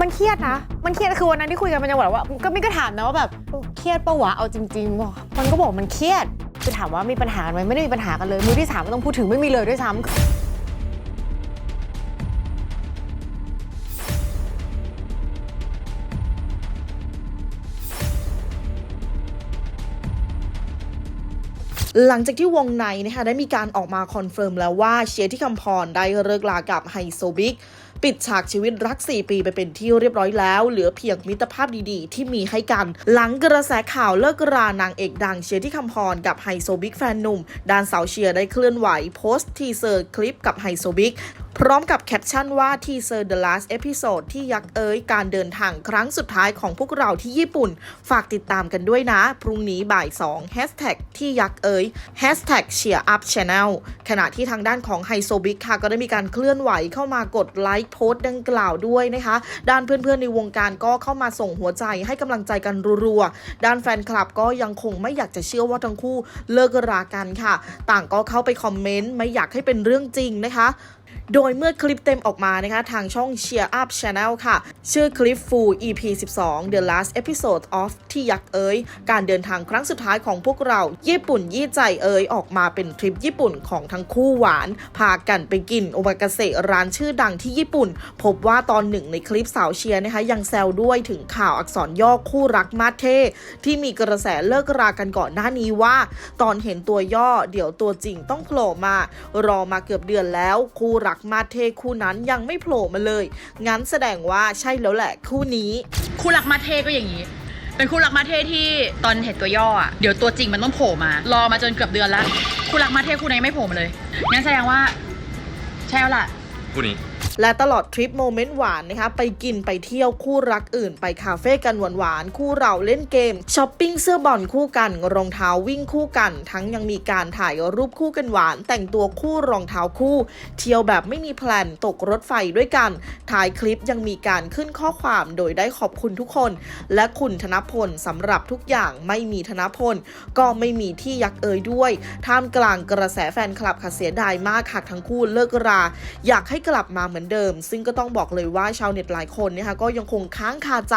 มันเครียดนะ มันเครียด คือวันนั้นที่คุยกันมันยังบอกว่า ก็ไม่ก็ถามนะว่าแบบเครียดปะวะ เอาจริงๆบอกมันก็บอกมันเครียด คือถามว่ามีปัญหาไหมไม่ได้มีปัญหากันเลย มือที่สามไม่ต้องพูดถึงไม่มีเลยด้วยซ้ำ หลังจากที่วงในนะคะได้มีการออกมาคอนเฟิร์มแล้วว่าเชียร์ที่คำพรได้เลิกลากับไฮโซบิ๊กปิดฉากชีวิตรัก 4 ปีไปเป็นที่เรียบร้อยแล้ว เหลือเพียงมิตรภาพดีๆ ที่มีให้กัน หลังกระแสข่าวเลิกรานางเอกดังเชียร์ที่คำพรกับไฮโซบิ๊กแฟนหนุ่มด้านสาวเชียร์ได้เคลื่อนไหวโพสต์ทีเซอร์คลิปกับไฮโซบิ๊ก พร้อมกับแคปชั่นว่าทีเซอร์ The Last Episode ที่ยักเอ้ยการเดินทางครั้งสุดท้ายของพวกเราที่ญี่ปุ่น ฝากติดตามกันด้วยนะ พรุ่งนี้บ่าย2 Hashtag ที่ยักเอ้ย Hashtag Cheer Up Channel ขณะที่ทางด้านของไฮโซบิ๊กค่ะ ก็ได้มีการเคลื่อนไหวเข้ามากดไลค์โพสต์ดังกล่าวด้วยนะคะ ด้านเพื่อนๆในวงการก็เข้ามาส่งหัวใจให้กำลังใจกันรัวๆด้านแฟนคลับก็ยังคงไม่อยากจะเชื่อว่าทั้งคู่เลิกรากันค่ะ ต่างก็เข้าไปคอมเมนต์ไม่อยากให้เป็นเรื่องจริงนะคะ โดยเมื่อคลิปเต็มออกมานะคะทางช่อง Cheer Up Channel ค่ะ ชื่อคลิป Full EP 12 The Last Episode of ที่ยักษ์เอ๋ยการเดินทางครั้งสุดท้ายของพวกเรา ญี่ปุ่นยี่ใจเอ๋ยออกมาเป็นทริปญี่ปุ่นของทั้งคู่หวาน พากันไปกินโอมากาเสะร้านชื่อดังที่ญี่ปุ่น พบว่าตอนหนึ่งในคลิปสาวเชียร์นะคะ ยังแซวด้วยถึงข่าวอักษรย่อคู่รักมาเท ที่มีกระแสเลิกรากันก่อนหน้านี้ว่า ตอนเห็นตัวย่อเดี๋ยวตัวจริงต้องโผล่มารอมาเกือบเดือนแล้วคู่รักมาสเท่คู่นั้นยังไม่โผล่มาเลย งั้นแสดงว่าใช่แล้วแหละคู่นี้ คู่รักมาเทก็อย่างนี้ เป็นคู่รักมาเทที่ตอนเห็นตัวย่ออะเดี๋ยวตัวจริงมันต้องโผล่มา รอมาจนเกือบเดือนแล้วคู่รักมาเทคู่ไหนไม่โผล่มาเลยงั้นแสดงว่าใช่แล้วล่ะ คู่นี้และตลอดทริปโมเมนต์หวานนะคะไปกินไปเที่ยวคู่รักอื่น ไปคาเฟ่กันหวานๆคู่เราเล่นเกมช้อปปิ้งเสื้อบอลคู่กันรองเท้าวิ่งคู่กัน ทั้งยังมีการถ่ายรูปคู่กันหวาน แต่งตัวคู่รองเท้าคู่ เที่ยวแบบไม่มีแพลนตกรถไฟด้วยกันถ่ายคลิปยังมีการขึ้นข้อความโดยได้ขอบคุณทุกคน และคุณธนพลสำหรับทุกอย่างไม่มีธนพล ก็ไม่มีที่ยักเอ่ยด้วยท่ามกลางกระแสแฟนคลับค่ะเสียดายมากหากทั้งคู่เลิกรา อยากให้กลับมาเหมือนเดิม ซึ่งก็ต้องบอกเลยว่าชาวเน็ตหลายคนนะคะก็ยังคงค้างคาใจ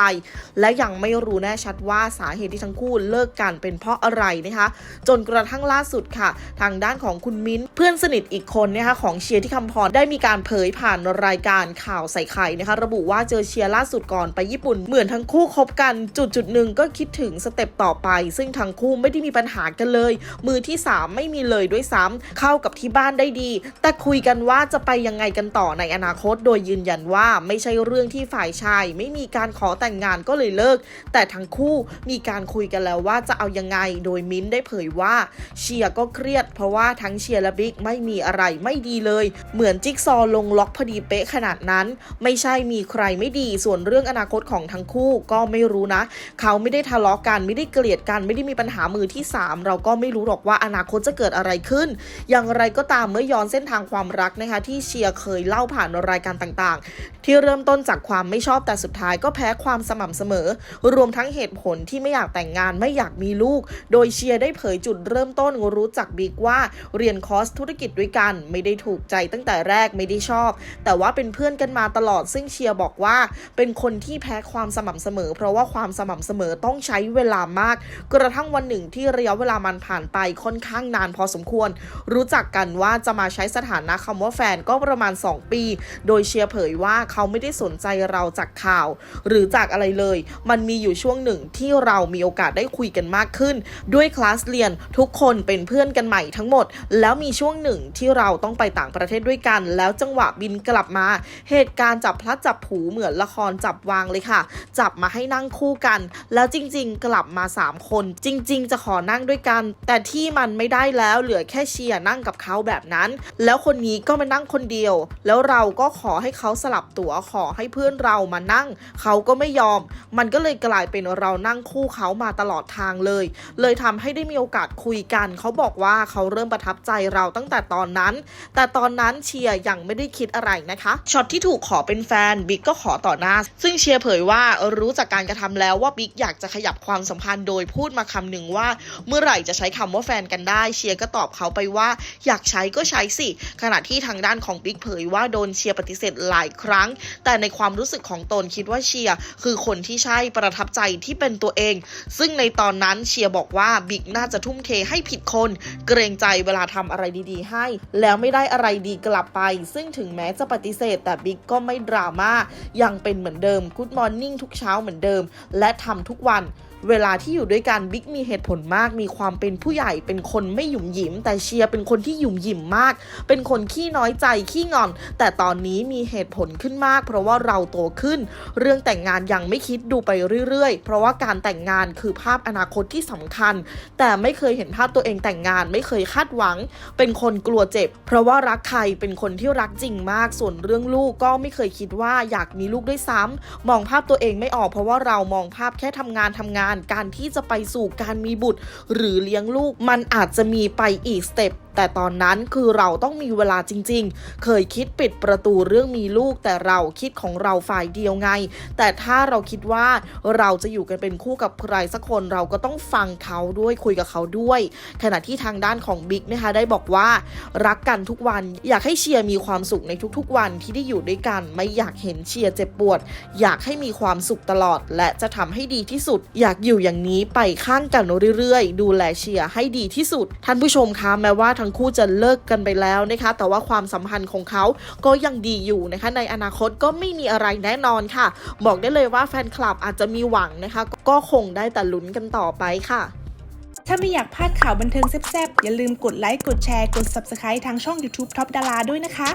และยังไม่รู้แน่ชัดว่าสาเหตุที่ทั้งคู่เลิกกันเป็นเพราะอะไรนะคะจนกระทั่งล่าสุดค่ะ ทางด้านของคุณมิ้นเพื่อนสนิทอีกคนนะคะของเชียร์ที่คำพรได้มีการเผยผ่านรายการข่าวใส่ไข่นะคะระบุว่าเจอเชียร์ล่าสุดก่อนไปญี่ปุ่นเหมือนทั้งคู่คบกันจุดจุดหนึ่งก็คิดถึงสเต็ปต่อไป ซึ่งทั้งคู่ไม่ได้มีปัญหากันเลย มือที่ 3 ไม่มีเลยด้วยซ้ำเข้ากับที่บ้านได้ดี แต่คุยกันว่าจะไปยังไงกันต่อในอนาคต โดยยืนยันว่าไม่ใช่เรื่องที่ฝ่ายชาย ไม่มีการขอแต่งงานก็เลยเลิก แต่ทั้งคู่มีการคุยกันแล้วว่าจะเอายังไง โดยมิ้นได้เผยว่าเชียร์ก็เครียด เพราะว่าทั้งเชียร์และบิ๊กไม่มีอะไรไม่ดีเลย เหมือนจิ๊กซอลงล็อกพอดีเป๊ะขนาดนั้น ไม่ใช่มีใครไม่ดี ส่วนเรื่องอนาคตของทั้งคู่ก็ไม่รู้นะ เขาไม่ได้ทะเลาะกันไม่ได้เกลียดกันไม่ได้มีปัญหามือที่ 3 เราก็ไม่รู้หรอกว่าอนาคตจะเกิดอะไรขึ้น อย่างไรก็ตามเมื่อย้อนเส้นทางความรักนะคะที่เชียร์เคยเล่าผ่านรายการต่างๆ ที่เริ่มต้นจากความไม่ชอบแต่สุดท้ายก็แพ้ความสม่ำเสมอ รวมทั้งเหตุผลที่ไม่อยากแต่งงานไม่อยากมีลูก โดยเชียร์ได้เผยจุดเริ่มต้นรู้จักบิ๊กว่าเรียนคอร์สธุรกิจด้วยกัน ไม่ได้ถูกใจตั้งแต่แรกไม่ได้ชอบ แต่ว่าเป็นเพื่อนกันมาตลอดซึ่งเชียร์บอกว่า เป็นคนที่แพ้ความสม่ำเสมอ เพราะว่าความสม่ำเสมอต้องใช้เวลามาก กระทั่งวันหนึ่งที่ระยะเวลามันผ่านไปค่อนข้างนานพอสมควร รู้จักกันว่าจะมาใช้สถานะคำว่าแฟนก็ประมาณ 2 ปีโดยเชียร์เผยว่าเขาไม่ได้สนใจเราจากข่าว หรือจากอะไรเลย มันมีอยู่ช่วงหนึ่งที่เรามีโอกาสได้คุยกันมากขึ้น ด้วยคลาสเรียนทุกคนเป็นเพื่อนกันใหม่ทั้งหมด แล้วมีช่วงหนึ่งที่เราต้องไปต่างประเทศด้วยกัน แล้วจังหวะบินกลับมา เหตุการณ์จับพลัดจับผูเหมือนละครจับวางเลยค่ะ จับมาให้นั่งคู่กัน แล้วจริง ๆ กลับมา 3 คน จริง ๆ จะขอนั่งด้วยกัน แต่ที่มันไม่ได้แล้วเหลือแค่เชียร์นั่งกับเขาแบบนั้น แล้วคนนี้ก็มานั่งคนเดียว แล้วเราก็ขอให้เขาสลับตั๋วขอให้เพื่อนเรามานั่ง เขาก็ไม่ยอม มันก็เลยกลายเป็นเรานั่งคู่เขามาตลอดทางเลย เลยทำให้ได้มีโอกาสคุยกัน เขาบอกว่าเขาเริ่มประทับใจเราตั้งแต่ตอนนั้น แต่ตอนนั้นเชียร์ยังไม่ได้คิดอะไรนะคะช็อตที่ถูกขอเป็นแฟนบิ๊กก็ขอต่อหน้า ซึ่งเชียร์เผยว่ารู้จากการกระทำแล้วว่าบิ๊กอยากจะขยับความสัมพันธ์โดยพูดมาคำหนึ่งว่า เมื่อไหร่จะใช้คำว่าแฟนกันได้ เชียร์ก็ตอบเขาไปว่า อยากใช้ก็ใช้สิขณะที่ทางด้านของบิ๊กเผยว่าโดนเชียร์ปฏิเสธหลายครั้ง แต่ในความรู้สึกของตนคิดว่าเชียร์คือคนที่ใช่ประทับใจที่เป็นตัวเอง ซึ่งในตอนนั้นเชียร์บอกว่าบิ๊กน่าจะทุ่มเทให้ผิดคน เกรงใจเวลาทำอะไรดีๆ ให้ แล้วไม่ได้อะไรดีกลับไป ซึ่งถึงแม้จะปฏิเสธ แต่บิ๊กก็ไม่ดราม่ายังเป็นเหมือนเดิม Good Morning ทุกเช้าเหมือนเดิม และทำทุกวัน เวลาที่อยู่ด้วยกันบิ๊กมีเหตุผลมาก มีความเป็นผู้ใหญ่เป็นคนไม่หยุ่มหยิม แต่เชียร์เป็นคนที่หยุ่มหยิมมาก เป็นคนขี้น้อยใจขี้งอน แต่ตอนนี้มีเหตุผลขึ้นมาก เพราะว่าเราโตขึ้น เรื่องแต่งงานยังไม่คิดดูไปเรื่อยๆ เพราะว่าการแต่งงานคือภาพอนาคตที่สำคัญ แต่ไม่เคยเห็นภาพตัวเองแต่งงาน ไม่เคยคาดหวัง เป็นคนกลัวเจ็บ เพราะว่ารักใครเป็นคนที่รักจริงมาก ส่วนเรื่องลูกก็ไม่เคยคิดว่าอยากมีลูกด้วยซ้ำมองภาพตัวเองไม่ออก เพราะว่าเรามองภาพแค่ทำงานทำงานการที่จะไปสู่การมีบุตร หรือเลี้ยงลูกมันอาจจะมีไปอีกสเต็ปแต่ตอนนั้นคือเราต้องมีเวลาจริง ๆ เคยคิดปิดประตูเรื่องมีลูก แต่เราคิดของเราฝ่ายเดียวไง แต่ถ้าเราคิดว่าเราจะอยู่กันเป็นคู่กับใครสักคนเราก็ต้องฟังเขาด้วยคุยกับเขาด้วย ขณะที่ทางด้านของบิ๊กนะคะได้บอกว่า รักกันทุกวันอยากให้เชียร์มีความสุขในทุกๆ วันที่ได้อยู่ด้วยกัน ไม่อยากเห็นเชียร์เจ็บปวด อยากให้มีความสุขตลอด และจะทำให้ดีที่สุด อยากอยู่อย่างนี้ไปข้างกันเรื่อยๆ ดูแลเชียร์ให้ดีที่สุด ท่านผู้ชมคะแม้ว่าทั้งคู่จะเลิกกันไปแล้วนะคะ แต่ว่าความสัมพันธ์ของเขาก็ยังดีอยู่นะคะ ในอนาคตก็ไม่มีอะไรแน่นอนค่ะ บอกได้เลยว่าแฟนคลับอาจจะมีหวังนะคะ ก็คงได้แต่ลุ้นกันต่อไปค่ะถ้าไม่อยากพลาดข่าวบันเทิงแซ่บๆ อย่าลืมกดไลค์ กดแชร์ กด Subscribe ทางช่อง YouTube Top ดาราด้วยนะคะ